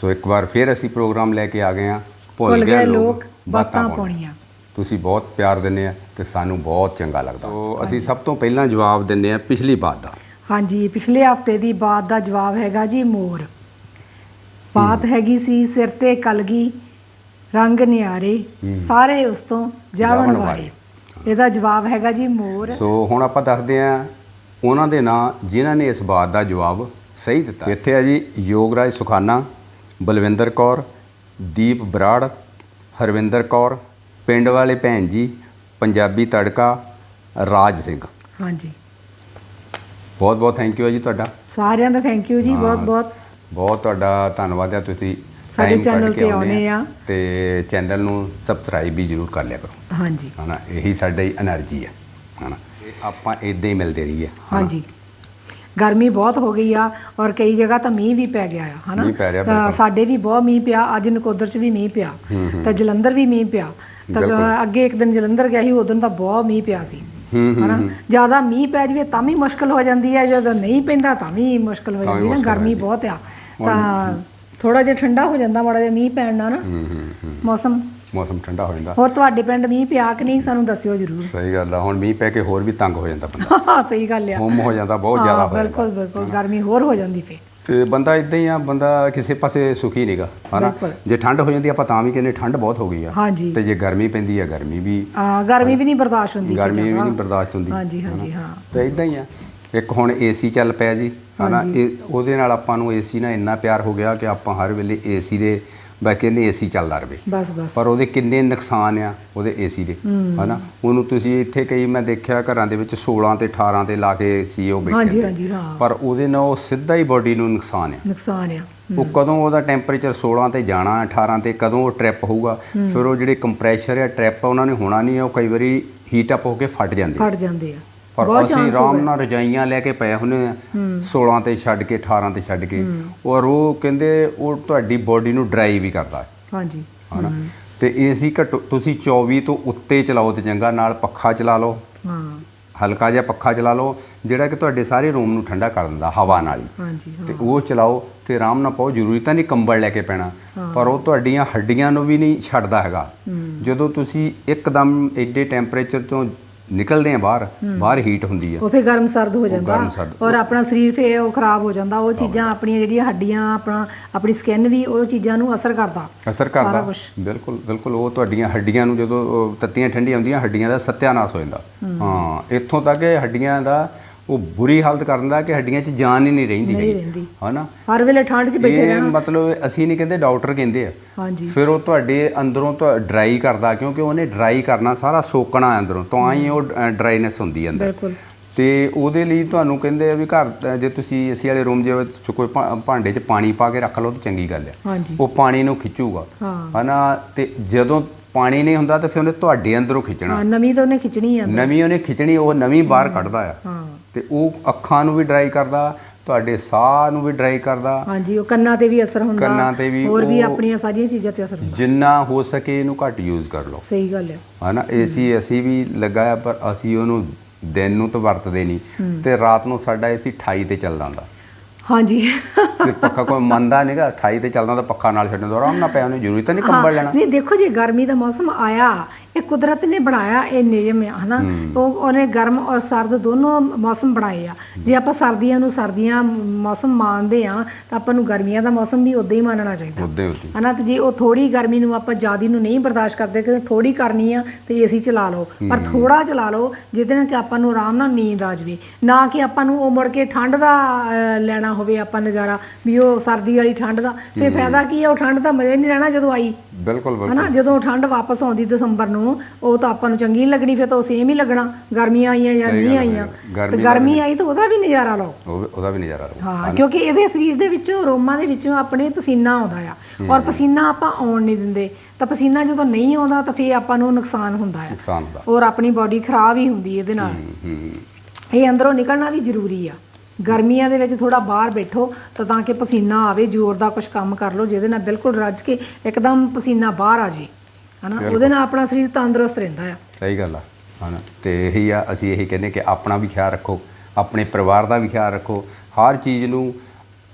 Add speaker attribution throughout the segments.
Speaker 1: ਸੋ ਇੱਕ ਵਾਰ ਫਿਰ ਅਸੀਂ ਪ੍ਰੋਗਰਾਮ ਲੈ ਕੇ ਆ ਗਏ ਆ
Speaker 2: ਭੁੱਲ ਗਏ ਲੋਕ ਬਾਤਾਂ ਪਾਉਣੀਆਂ।
Speaker 1: ਤੁਸੀਂ ਬਹੁਤ ਪਿਆਰ ਦਿੰਦੇ ਆ ਤੇ ਸਾਨੂੰ ਬਹੁਤ ਚੰਗਾ ਲੱਗਦਾ। ਸੋ ਅਸੀਂ ਸਭ ਤੋਂ ਪਹਿਲਾਂ ਜਵਾਬ ਦਿੰਦੇ ਆ ਪਿਛਲੀ ਬਾਤ ਦਾ।
Speaker 2: ਹਾਂਜੀ ਪਿਛਲੇ ਹਫ਼ਤੇ ਦੀ ਬਾਤ ਦਾ ਜਵਾਬ ਹੈਗਾ ਜੀ ਮੋਰ। ਬਾਤ ਹੈਗੀ ਸੀ ਸਿਰ ਤੇ ਕਲਗੀ ਰੰਗ ਨਿਆਰੇ ਸਾਰੇ ਉਸ ਤੋਂ ਜਾਵਣ ਵਾਰੇ ਇਹਦਾ ਜਵਾਬ ਹੈਗਾ ਜੀ ਮੋਰ।
Speaker 1: ਸੋ ਹੁਣ ਆਪਾਂ ਦੱਸਦੇ ਆ ਉਹਨਾਂ ਦੇ ਨਾਂ ਜਿਨ੍ਹਾਂ ਨੇ ਇਸ ਬਾਤ ਦਾ ਜਵਾਬ ਸਹੀ ਦਿੱਤਾ। ਇੱਥੇ ਆ ਜੀ ਯੋਗਰਾਜ ਸੁਖਾਨਾ ਬਲਵਿੰਦਰ ਕੌਰ ਦੀਪ ਬਰਾੜ ਹਰਵਿੰਦਰ ਕੌਰ ਪਿੰਡ ਵਾਲੇ ਭੈਣ ਜੀ ਪੰਜਾਬੀ ਤੜਕਾ ਰਾਜ ਸਿੰਘ।
Speaker 2: ਹਾਂਜੀ।
Speaker 1: ਬਹੁਤ ਬਹੁਤ ਥੈਂਕ ਯੂ ਹੈ ਜੀ ਤੁਹਾਡਾ।
Speaker 2: ਸਾਰਿਆਂ ਦਾ ਥੈਂਕ ਯੂ ਜੀ ਬਹੁਤ ਬਹੁਤ।
Speaker 1: ਬਹੁਤ ਤੁਹਾਡਾ ਧੰਨਵਾਦ ਹੈ ਤੁਸੀਂ
Speaker 2: ਸਾਡੇ
Speaker 1: ਚੈਨਲ
Speaker 2: ਤੇ ਆਉਨੇ ਆ
Speaker 1: ਤੇ ਚੈਨਲ ਨੂੰ ਸਬਸਕ੍ਰਾਈਬ ਵੀ ਜਰੂਰ ਕਰ ਲਿਆ ਕਰੋ।
Speaker 2: ਹਾਂਜੀ।
Speaker 1: ਹਨਾ ਇਹੀ ਸਾਡੀ એનર્ਜੀ ਹੈ ਹਨਾ ਆਪਾਂ ਇਦਾਂ ਹੀ ਮਿਲਦੇ ਰਹੀਏ।
Speaker 2: ਹਾਂਜੀ। ਗਰਮੀ ਬਹੁਤ ਹੋ ਗਈ ਆ ਔਰ ਕਈ ਜਗ੍ਹਾ ਤਾਂ ਮੀਂਹ ਵੀ ਪੈ ਗਿਆ ਆ ਹਨਾ। ਸਾਡੇ ਵੀ ਬਹੁਤ ਮੀਂਹ ਪਿਆ ਅੱਜ ਨਕੋਦਰ ਚ ਵੀ ਮੀਂਹ ਪਿਆ ਤਾਂ ਜਲੰਧਰ ਵੀ ਮੀਂਹ ਪਿਆ ਤਾਂ। ਅੱਗੇ ਇੱਕ ਦਿਨ ਜਲੰਧਰ ਗਿਆ ਸੀ ਉਦੋਂ ਤਾਂ ਬਹੁਤ ਮੀਂਹ ਪਿਆ ਸੀ ਹਨਾ? ਜ਼ਿਆਦਾ ਮੀਂਹ ਪੈ ਜਵੇ ਤਾਂ ਵੀ ਮੁਸ਼ਕਲ ਹੋ ਜਾਂਦੀ ਹੈ ਜਦੋਂ ਨਹੀਂ ਪੈਂਦਾ ਤਾਂ ਵੀ ਮੁਸ਼ਕਲ ਹੋ ਜਾਂਦੀ ਹੈ ਗਰਮੀ। ਬਹੁਤ ਆ। ਤਾਂ ਥੋੜਾ ਜਿਹਾ ਠੰਡਾ ਹੋ ਜਾਂਦਾ ਮਾੜਾ ਜਿਹਾ ਮੀਂਹ ਪੈਣ ਨਾਲ ਨਾ। ਮੌਸਮ
Speaker 1: ਮੌਸਮ ਠੰਡਾ ਹੋ ਜਾਂਦਾ।
Speaker 2: ਹੋਰ ਤੁਹਾਡੇ ਪਿੰਡ ਮੀਂਹ ਪਿਆ ਕਿ ਨਹੀਂ? ਸਾਨੂੰ ਦੱਸਿਓ ਜਰੂਰ।
Speaker 1: ਸਹੀ ਗੱਲ ਆ ਹੁਣ ਮੀਂਹ ਪੈ ਕੇ ਹੋਰ ਵੀ ਤੰਗ ਹੋ ਜਾਂਦਾ ਬੰਦਾ।
Speaker 2: ਸਹੀ ਗੱਲ ਆ।
Speaker 1: ਹੁਮ ਹੋ ਜਾਂਦਾ ਬਹੁਤ ਜ਼ਿਆਦਾ
Speaker 2: ਹਾਂ,
Speaker 1: ਹੋ ਜਾਂਦਾ।
Speaker 2: ਬਿਲਕੁਲ ਬਿਲਕੁਲ ਗਰਮੀ ਹੋਰ ਹੋ ਜਾਂਦੀ ਫੇ
Speaker 1: ਤੇ ਬੰਦਾ ਇਦਾਂ ਹੀ ਆ ਬੰਦਾ ਕਿਸੇ ਪਾਸੇ ਸੁਖੀ ਨਹੀਂਗਾ ਹਨਾ?
Speaker 2: ਬਿਲਕੁਲ।
Speaker 1: ਜੇ ਠੰਡ ਹੋ ਜਾਂਦੀ ਆਪਾਂ ਤਾਂ ਵੀ ਕਹਿੰਦੇ ਠੰਡ ਬਹੁਤ ਹੋ ਗਈ ਆ।
Speaker 2: ਹਾਂਜੀ।
Speaker 1: ਤੇ ਜੇ ਗਰਮੀ ਪੈਂਦੀ ਆ ਗਰਮੀ ਵੀ
Speaker 2: ਆ ਗਰਮੀ ਵੀ ਨਹੀਂ ਬਰਦਾਸ਼ਤ ਹੁੰਦੀ
Speaker 1: ਗਰਮੀ ਵੀ। ਨਹੀਂ ਬਰਦਾਸ਼ਤ ਹੁੰਦੀ
Speaker 2: ਹਾਂਜੀ ਹਾਂਜੀ ਹਾਂ।
Speaker 1: ਤੇ ਇਦਾਂ ਹੀ ਆ ਇੱਕ ਹੁਣ ਏਸੀ ਚੱਲ ਪਿਆ ਜੀ ਹਨਾ? ਇਹ ਉਹਦੇ ਨਾਲ ਆਪਾਂ ਨੂੰ ਏਸੀ ਨਾਲ ਇੰਨਾ ਪਿਆਰ ਹੋ ਗਿਆ ਕਿ ਆਪਾਂ ਹਰ ਵੇਲੇ ਏਸੀ ਦੇ ਬਾਕੀ ਕਹਿੰਦੇ ਏਸੀ ਚੱਲਦਾ ਰਵੇ
Speaker 2: ਬਸ ਬਸ।
Speaker 1: ਪਰ ਉਹਦੇ ਕਿੰਨੇ ਨੁਕਸਾਨ ਆ ਉਹਦੇ ਏਸੀ ਦੇ ਹਨਾ? ਉਹਨੂੰ ਤੁਸੀਂ ਇੱਥੇ ਕਈ ਮੈਂ ਦੇਖਿਆ ਘਰਾਂ ਦੇ ਵਿੱਚ 16 ਤੇ 18 ਤੇ ਲਾ ਕੇ ਉਹ ਬੈਠੇ
Speaker 2: ਹਾਂਜੀ। ਹਾਂਜੀ ਹਾਂ।
Speaker 1: ਪਰ ਉਹਦੇ ਨਾਲ ਉਹ ਸਿੱਧਾ ਹੀ ਬਾਡੀ ਨੂੰ ਨੁਕਸਾਨ ਆ।
Speaker 2: ਨੁਕਸਾਨ ਆ
Speaker 1: ਉਹ ਕਦੋਂ ਉਹਦਾ ਟੈਂਪਰੇਚਰ 16 ਤੇ ਜਾਣਾ 18 ਤੇ ਕਦੋਂ ਉਹ ਟ੍ਰਿਪ ਹੋਊਗਾ ਫਿਰ ਉਹ ਜਿਹੜੇ ਕੰਪਰੈਸ਼ਰ ਆ ਟ੍ਰਿਪ ਉਹਨਾਂ ਨੇ ਹੋਣਾ ਨਹੀਂ ਉਹ ਕਈ ਵਾਰੀ ਹੀਟ ਅਪ ਹੋ ਕੇ ਫਟ ਜਾਂਦੇ ਆ।
Speaker 2: ਫਟ ਜਾਂਦੇ ਆ।
Speaker 1: ਪਰ ਅਸੀਂ ਆਰਾਮ। ਨਾਲ ਰਜਾਈਆਂ ਲੈ ਕੇ ਪਏ ਹੁੰਨੇ ਆ 16 ਤੇ ਛੱਡ ਕੇ 18 ਤੇ ਛੱਡ ਕੇ। ਔਰ ਉਹ ਕਹਿੰਦੇ ਉਹ ਤੁਹਾਡੀ ਬਾਡੀ ਨੂੰ ਡਰਾਈ ਵੀ ਕਰਦਾ ਹੈ।
Speaker 2: ਹਾਂਜੀ।
Speaker 1: ਹਨਾ? ਤੇ ਏਸੀ ਘੱਟੋ ਤੁਸੀਂ 24 ਤੋਂ ਉੱਤੇ ਚਲਾਓ ਤੇ ਚੰਗਾ ਨਾਲ ਪੱਖਾ ਚਲਾ ਲਓ।
Speaker 2: ਹਾਂ।
Speaker 1: ਹਲਕਾ ਜਿਹਾ ਪੱਖਾ ਚਲਾ ਲਓ ਜਿਹੜਾ ਕਿ ਤੁਹਾਡੇ ਸਾਰੇ ਰੂਮ ਨੂੰ ਠੰਡਾ ਕਰ ਦਿੰਦਾ ਹਵਾ ਨਾਲ ਹੀ।
Speaker 2: ਹਾਂਜੀ ਹਾਂ।
Speaker 1: ਤੇ ਉਹ ਚਲਾਓ ਤੇ ਆਰਾਮ ਨਾਲ ਪਾਓ ਜ਼ਰੂਰੀ ਤਾਂ ਨਹੀਂ ਕੰਬਲ ਲੈ ਕੇ ਪੈਣਾ। ਪਰ ਉਹ ਤੁਹਾਡੀਆਂ ਹੱਡੀਆਂ ਨੂੰ ਵੀ ਨਹੀਂ ਛੱਡਦਾ ਹੈਗਾ। ਜਦੋਂ ਤੁਸੀਂ ਇੱਕਦਮ ਐਡੇ ਟੈਂਪਰੇਚਰ ਤੋਂ ਨਿਕਲਦੇ ਆ ਬਾਹਰ ਬਾਹਰ ਹੀਟ ਹੁੰਦੀ ਆ।
Speaker 2: ਉਹ ਫੇ ਗਰਮ ਸਰਦ ਹੋ ਜਾਂਦਾ। ਔਰ ਆਪਣਾ ਸਰੀਰ ਫੇ ਉਹ ਖਰਾਬ ਹੋ ਜਾਂਦਾ। ਉਹ ਚੀਜ਼ਾਂ ਆਪਣੀਆਂ ਜਿਹੜੀਆਂ ਹੱਡੀਆਂ ਆਪਣਾ ਆਪਣੀ ਸਕਿਨ ਵੀ ਉਹ ਚੀਜ਼ਾਂ ਨੂੰ ਅਸਰ ਕਰਦਾ।
Speaker 1: ਅਸਰ
Speaker 2: ਸਾਰਾ
Speaker 1: ਕਰਦਾ। ਬਿਲਕੁਲ ਬਿਲਕੁਲ। ਉਹ ਤੁਹਾਡੀਆਂ ਹੱਡੀਆਂ ਨੂੰ ਜਦੋਂ ਤੱਤੀਆਂ ਠੰਡੀਆਂ ਹੁੰਦੀਆਂ ਹੱਡੀਆਂ ਦਾ ਸਤਿਆਨਾਸ਼ ਹੋ ਜਾਂਦਾ। ਹਾਂ। ਇੱਥੋਂ ਤੱਕ ਹੱਡੀਆਂ ਦਾ ਉਹ ਬੁਰੀ ਹਾਲਤ ਕਰ ਦਿੰਦਾ ਕਿ ਹੱਡੀਆਂ 'ਚ ਜਾਨ ਹੀ ਨਹੀਂ ਰਹਿੰਦੀ
Speaker 2: ਨਹੀਂ। ਰਹਿੰਦੀ।
Speaker 1: ਹਨਾ?
Speaker 2: ਹਰ ਵੇਲੇ ਠੰਡ 'ਚ ਬੈਠੇ ਰਹਿਣਾ।
Speaker 1: ਮਤਲਬ ਅਸੀਂ ਨਹੀਂ ਕਹਿੰਦੇ ਡਾਕਟਰ ਕਹਿੰਦੇ ਆ।
Speaker 2: ਹਾਂਜੀ।
Speaker 1: ਫਿਰ ਉਹ ਤੁਹਾਡੇ ਅੰਦਰੋਂ ਤਾਂ ਡਰਾਈ ਕਰਦਾ ਕਿਉਂਕਿ ਉਹਨੇ ਡਰਾਈ ਕਰਨਾ ਸਾਰਾ ਸੋਕਣਾ ਅੰਦਰੋਂ। ਤਾਂ ਹੀ ਉਹ ਡਰਾਈਨੈਸ ਹੁੰਦੀ ਅੰਦਰ।
Speaker 2: ਬਿਲਕੁਲ।
Speaker 1: ਤੇ ਉਹਦੇ ਲਈ ਤੁਹਾਨੂੰ ਕਹਿੰਦੇ ਆ ਵੀ ਘਰ ਜੇ ਤੁਸੀਂ ਏਸੀ ਵਾਲੇ ਰੂਮ ਵਿੱਚ ਕੋਈ ਭਾਂਡੇ 'ਚ ਪਾਣੀ ਪਾ ਕੇ ਰੱਖ ਲਓ ਤਾਂ ਚੰਗੀ ਗੱਲ ਹੈ ਉਹ ਪਾਣੀ ਨੂੰ ਖਿੱਚੂਗਾ। ਹਨਾ? ਤੇ ਜਦੋਂ ਪਾਣੀ ਨਹੀਂ ਹੁੰਦਾ ਤਾਂ ਫਿਰ ਉਹਨੇ ਤੁਹਾਡੇ ਅੰਦਰੋਂ ਖਿੱਚਣਾ।
Speaker 2: ਹਾਂ ਨਵੀਂ ਤਾਂ ਉਹਨੇ ਖਿੱਚਣੀ ਆ
Speaker 1: ਨਵੀਂ ਉਹਨੇ ਖਿੱਚਣੀ ਉਹ ਨਵੀਂ ਬਾਹਰ ਕੱਢਦਾ ਆ।
Speaker 2: ਹਾਂ।
Speaker 1: ਤੇ ਉਹ ਅੱਖਾਂ ਨੂੰ ਵੀ ਡਰਾਈ ਕਰਦਾ ਤੁਹਾਡੇ ਸਾਹ ਨੂੰ ਵੀ ਡਰਾਈ ਕਰਦਾ।
Speaker 2: ਹਾਂਜੀ ਉਹ ਕੰਨਾਂ ਤੇ ਵੀ ਅਸਰ ਹੁੰਦਾ
Speaker 1: ਕੰਨਾਂ ਤੇ ਵੀ
Speaker 2: ਹੋਰ ਵੀ ਆਪਣੀਆਂ ਸਾਰੀਆਂ ਚੀਜ਼ਾਂ ਤੇ ਅਸਰ ਹੁੰਦਾ।
Speaker 1: ਜਿੰਨਾ ਹੋ ਸਕੇ ਇਹਨੂੰ ਘੱਟ ਯੂਜ਼ ਕਰ ਲਓ।
Speaker 2: ਸਹੀ ਗੱਲ ਹੈ
Speaker 1: ਹਨਾ ਏਸੀ ਅਸੀਂ ਵੀ ਲਗਾਇਆ ਪਰ ਅਸੀਂ ਉਹਨੂੰ ਦਿਨ ਨੂੰ ਤਾਂ ਵਰਤਦੇ ਨਹੀਂ। ਤੇ ਰਾਤ ਨੂੰ ਸਾਡਾ ਏਸੀ 28 ਤੇ ਚੱਲਦਾ ਹੁੰਦਾ।
Speaker 2: ਹਾਂਜੀ।
Speaker 1: ਤੇ ਪੱਖਾ ਕੋਈ ਮੰਨਦਾ ਨਹੀਂਗਾ 28 ਤੇ ਚੱਲਦਾ ਤਾਂ ਪੱਖਾ ਨਾਲ ਛੱਡਣ ਦੋ ਆਰਾਮ ਨਾਲ ਪਿਆ ਉਹਨੇ ਜ਼ਰੂਰੀ ਤਾਂ ਨਹੀਂ ਕੰਬਲ ਲੈਣਾ।
Speaker 2: ਨਹੀਂ ਦੇਖੋ ਜੀ ਗਰਮੀ ਦਾ ਮੌਸਮ ਆਇਆ ਇਹ ਕੁਦਰਤ ਨੇ ਬਣਾਇਆ ਇਹ ਨਿਯਮ ਆ ਹਨਾ? ਉਹ ਉਹਨੇ ਗਰਮ ਔਰ ਸਰਦ ਦੋਨੋਂ ਮੌਸਮ ਬਣਾਏ ਆ। ਜੇ ਆਪਾਂ ਸਰਦੀਆਂ ਨੂੰ ਸਰਦੀਆਂ ਮੌਸਮ ਮੰਨਦੇ ਆ ਤਾਂ ਆਪਾਂ ਨੂੰ ਗਰਮੀਆਂ ਦਾ ਮੌਸਮ ਵੀ ਉਦਾਂ ਹੀ ਮੰਨਣਾ ਚਾਹੀਦਾ। ਹਨਾ? ਤੇ ਜੇ ਉਹ ਥੋੜੀ ਗਰਮੀ ਨੂੰ ਆਪਾਂ ਜ਼ਿਆਦੀ ਨੂੰ ਨਹੀਂ ਬਰਦਾਸ਼ਤ ਕਰਦੇ ਕਿ ਥੋੜੀ ਕਰਨੀ ਆ ਤੇ ਏਸੀ ਚਲਾ ਲਓ। ਪਰ ਥੋੜਾ ਚਲਾ ਲਓ ਜਿਹਦੇ ਨਾਲ ਕਿ ਆਪਾਂ ਨੂੰ ਆਰਾਮ ਨਾਲ ਨੀਂਦ ਆ ਜਾਵੇ। ਨਾ ਕਿ ਆਪਾਂ ਨੂੰ ਉਹ ਮੁੜ ਕੇ ਠੰਡ ਦਾ ਲੈਣਾ ਹੋਵੇ ਆਪਾਂ ਨਜ਼ਾਰਾ ਵੀ ਉਹ ਸਰਦੀ ਵਾਲੀ ਠੰਡ ਦਾ। ਫੇ ਫਾਇਦਾ ਕੀ ਆ ਉਹ ਠੰਡ ਦਾ ਮਜ਼ਾ ਨਹੀਂ ਲੈਣਾ ਜਦੋਂ ਆਈ।
Speaker 1: ਬਿਲਕੁਲ ਬਿਲਕੁਲ।
Speaker 2: ਹਨਾ ਜਦੋਂ ਠੰਡ ਵਾਪਸ ਆਉਂਦੀ ਦਸੰਬਰ ਨੂੰ ਉਹ ਤਾਂ ਆਪਾਂ ਨੂੰ ਚੰਗੀ ਨਹੀਂ ਲੱਗਣੀ ਫਿਰ ਤਾਂ ਉਹ ਸੇਮ ਹੀ ਲੱਗਣਾ। ਗਰਮੀਆਂ ਆਈਆਂ ਜਾਂ ਨਹੀਂ। ਆਈਆਂ। ਤੇ ਗਰਮੀ ਆਈ ਤਾਂ ਉਹਦਾ ਵੀ ਨਜ਼ਾਰਾ ਲਓ।
Speaker 1: ਉਹਦਾ ਵੀ ਨਜ਼ਾਰਾ ਲਓ।
Speaker 2: ਹਾਂ ਕਿਉਂਕਿ ਇਹਦੇ ਸਰੀਰ ਦੇ ਵਿੱਚੋਂ ਰੋਮਾਂ ਦੇ ਵਿੱਚੋਂ ਆਪਣੇ ਪਸੀਨਾ ਆਉਂਦਾ ਆ। ਔਰ ਪਸੀਨਾ ਆਪਾਂ ਆਉਣ ਨਹੀਂ ਦਿੰਦੇ। ਤਾਂ ਪਸੀਨਾ ਜਦੋਂ ਨਹੀਂ ਆਉਂਦਾ ਤਾਂ ਫੇਰ ਆਪਾਂ ਨੂੰ ਨੁਕਸਾਨ ਹੁੰਦਾ ਆ।
Speaker 1: ਨੁਕਸਾਨ ਦਾ
Speaker 2: ਔਰ ਆਪਣੀ ਬਾਡੀ ਖਰਾਬ ਹੀ ਹੁੰਦੀ ਇਹਦੇ ਨਾਲ।
Speaker 1: ਹੂੰ।
Speaker 2: ਇਹ ਅੰਦਰੋਂ ਨਿਕਲਣਾ ਵੀ ਜ਼ਰੂਰੀ ਆ। ਗਰਮੀਆਂ ਦੇ ਵਿੱਚ ਥੋੜਾ ਬਾਹਰ ਬੈਠੋ ਤਾਂ ਤਾਂ ਕਿ ਪਸੀਨਾ ਆਵੇ ਜ਼ੋਰ ਦਾ ਕੁਝ ਕੰਮ ਕਰ ਲਓ ਜਿਹਦੇ ਨਾਲ ਬਿਲਕੁਲ ਰੱਜ ਕੇ ਇੱਕਦਮ ਪਸੀਨਾ ਬਾਹਰ ਆ ਜਾਵੇ ਹਨਾ? ਉਹਦੇ ਨਾਲ ਆਪਣਾ ਸਰੀਰ ਤੰਦਰੁਸਤ ਰਹਿੰਦਾ ਆ।
Speaker 1: ਸਹੀ ਗੱਲ ਆ ਹਨਾ? ਤੇ ਇਹੀ ਆ ਅਸੀਂ ਇਹੀ ਕਹਿੰਦੇ ਕਿ ਆਪਣਾ ਵੀ ਖਿਆਲ ਰੱਖੋ ਆਪਣੇ ਪਰਿਵਾਰ ਦਾ ਵੀ ਖਿਆਲ ਰੱਖੋ ਹਰ ਚੀਜ਼ ਨੂੰ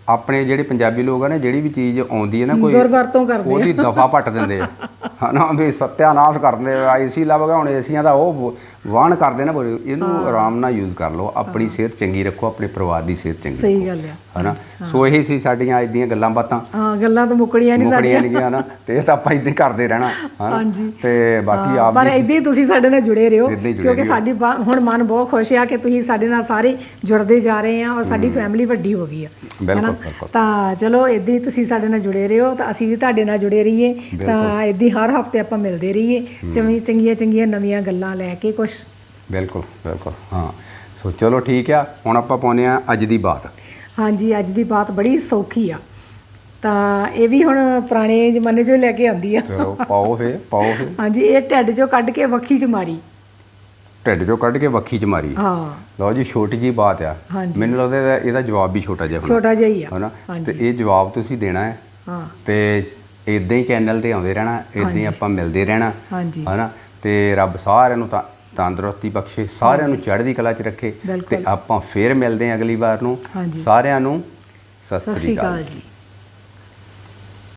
Speaker 1: ਆਪਣੇ ਜਿਹੜੇ ਪੰਜਾਬੀ ਲੋਕ ਆ ਨੇ ਜਿਹੜੀ ਵੀ ਚੀਜ਼ ਆਉਂਦੀ ਹੈ ਨਾ ਕੋਈ
Speaker 2: ਦੁਰਵਰਤੋਂ ਕਰਦੇ ਆ।
Speaker 1: ਉਹਦੀ ਦਫਾ ਪੱਟ ਦਿੰਦੇ ਆ। ਹਨਾ ਵੀ ਸਤਿਆਨਾਸ਼ ਕਰਦੇ ਆ ਏਸੀ ਲੱਭ ਗਿਆ ਹੁਣ ਏਸੀਆਂ ਦਾ ਉਹ ਵਾਹਣ ਕਰਦੇ ਨਾ ਬੋਲੇ ਇਹਨੂੰ ਆਰਾਮ ਨਾਲ ਯੂਜ਼ ਕਰ ਲਓ ਆਪਣੀ ਸਿਹਤ ਚੰਗੀ ਰੱਖੋ ਆਪਣੇ ਪਰਿਵਾਰ ਦੀ ਸਿਹਤ ਚੰਗੀ
Speaker 2: ਸਹੀ ਗੱਲ ਆ।
Speaker 1: ਹਨਾ। ਸੋ ਇਹ ਸੀ ਸਾਡੀਆਂ ਅੱਜ ਦੀਆਂ ਗੱਲਾਂ ਬਾਤਾਂ।
Speaker 2: ਹਾਂ ਗੱਲਾਂ ਤਾਂ ਮੁੱਕੜੀਆਂ ਨਹੀਂ
Speaker 1: ਮੁਕੜੀਆਂ
Speaker 2: ਸਾਡੀਆਂ।
Speaker 1: ਨਹੀਂ ਗਿਆ ਨਾ ਤੇ ਇਹ ਤਾਂ ਆਪਾਂ ਇਦਾਂ ਕਰਦੇ ਰਹਿਣਾ ਹਨਾ। ਤੇ ਬਾਕੀ
Speaker 2: ਹਾਂ,
Speaker 1: ਆਪ
Speaker 2: ਪਰ ਇਦਾਂ ਹੀ ਤੁਸੀਂ ਸਾਡੇ ਨਾਲ ਜੁੜੇ ਰਹੋ
Speaker 1: ਹੀ
Speaker 2: ਕਿਉਂਕਿ। ਸਾਡੀ ਹੁਣ ਮਨ ਬਹੁਤ ਖੁਸ਼ ਆ ਕਿ ਤੁਸੀਂ ਸਾਡੇ ਨਾਲ ਸਾਰੇ ਜੁੜਦੇ ਜਾ ਰਹੇ ਆ ਔਰ ਸਾਡੀ ਫੈਮਿਲੀ ਵੱਡੀ ਹੋ ਗਈ ਆ।
Speaker 1: ਬਿਲਕੁਲ,
Speaker 2: ਹਨਾ?
Speaker 1: ਬਿਲਕੁਲ।
Speaker 2: ਤਾਂ ਚਲੋ ਇਦਾਂ ਹੀ ਤੁਸੀਂ ਸਾਡੇ ਨਾਲ ਜੁੜੇ ਰਹੋ ਤਾਂ ਅਸੀਂ ਵੀ ਤੁਹਾਡੇ ਨਾਲ ਜੁੜੇ ਰਹੀਏ। ਤਾਂ ਇਦਾਂ ਹੀ ਹਰ ਹਫ਼ਤੇ ਆਪਾਂ ਮਿਲਦੇ ਰਹੀਏ ਚੰਗੀ ਚੰਗੀਆਂ ਚੰਗੀਆਂ ਨਵੀਆਂ ਗੱਲਾਂ ਲੈ ਕੇ ਕੁਝ
Speaker 1: ਬਿਲਕੁਲ ਬਿਲਕੁਲ ਹਾਂ। ਸੋ ਚਲੋ ਠੀਕ ਆ ਹੁਣ ਆਪਾਂ ਪਾਉਂਦੇ ਆ ਅੱਜ ਦੀ ਬਾਤ।
Speaker 2: ਹਾਂਜੀ ਅੱਜ ਦੀ ਬਾਤ ਬੜੀ ਸੌਖੀ ਆ। ਤਾਂ ਇਹ ਵੀ ਹੁਣ ਪੁਰਾਣੇ ਜ਼ਮਾਨੇ 'ਚੋਂ ਲੈ ਕੇ ਆਉਂਦੀ ਆ।
Speaker 1: ਚਲੋ ਪਾਓ ਫੇ ਪਾਓ ਫੇ
Speaker 2: ਹਾਂਜੀ ਇਹ ਢਿੱਡ 'ਚੋਂ ਕੱਢ ਕੇ ਵੱਖੀ 'ਚ ਮਾਰੀ।
Speaker 1: ਢਿੱਡ ਚੋਂ ਕੱਢ ਕੇ ਵੱਖੀ ਚ ਮਾਰੀ।
Speaker 2: ਹਾਂ।
Speaker 1: ਲਓ ਜੀ ਛੋਟੀ ਜੀ ਬਾਤ ਆ।
Speaker 2: ਹਾਂਜੀ।
Speaker 1: ਮੈਨੂੰ ਲੱਗਦਾ ਇਹਦਾ- ਇਹਦਾ ਜਵਾਬ ਵੀ ਛੋਟਾ ਜਿਹਾ ਹੋਣਾ।
Speaker 2: ਛੋਟਾ ਜਿਹਾ ਹੀ ਆ।
Speaker 1: ਹਨਾ। ਤੇ ਇਹ ਜਵਾਬ ਤੁਸੀਂ ਦੇਣਾ ਹੈ।
Speaker 2: ਹਾਂ।
Speaker 1: ਤੇ ਇਦਾਂ ਹੀ ਚੈਨਲ ਤੇ ਆਉਂਦੇ ਰਹਿਣਾ ਇਦਾਂ ਹੀ ਆਪਾਂ ਮਿਲਦੇ ਰਹਿਣਾ।
Speaker 2: ਹਾਂਜੀ।
Speaker 1: ਹਨਾ? ਤੇ ਰੱਬ ਸਾਰਿਆਂ ਨੂੰ ਤਾਂ ਤੰਦਰੁਸਤੀ ਬਖਸ਼ੇ ਸਾਰਿਆਂ ਨੂੰ ਚੜ੍ਹਦੀ ਕਲਾ 'ਚ ਰੱਖੇ।
Speaker 2: ਬਿਲਕੁਲ।
Speaker 1: ਤੇ ਆਪਾਂ ਫੇਰ ਮਿਲਦੇ ਹਾਂ ਅਗਲੀ ਵਾਰ ਨੂੰ।
Speaker 2: ਹਾਂਜੀ।
Speaker 1: ਸਾਰਿਆਂ ਨੂੰ ਸਤਿ
Speaker 2: ਸਤਿ
Speaker 1: ਸ੍ਰੀ
Speaker 2: ਅਕਾਲ ਜੀ।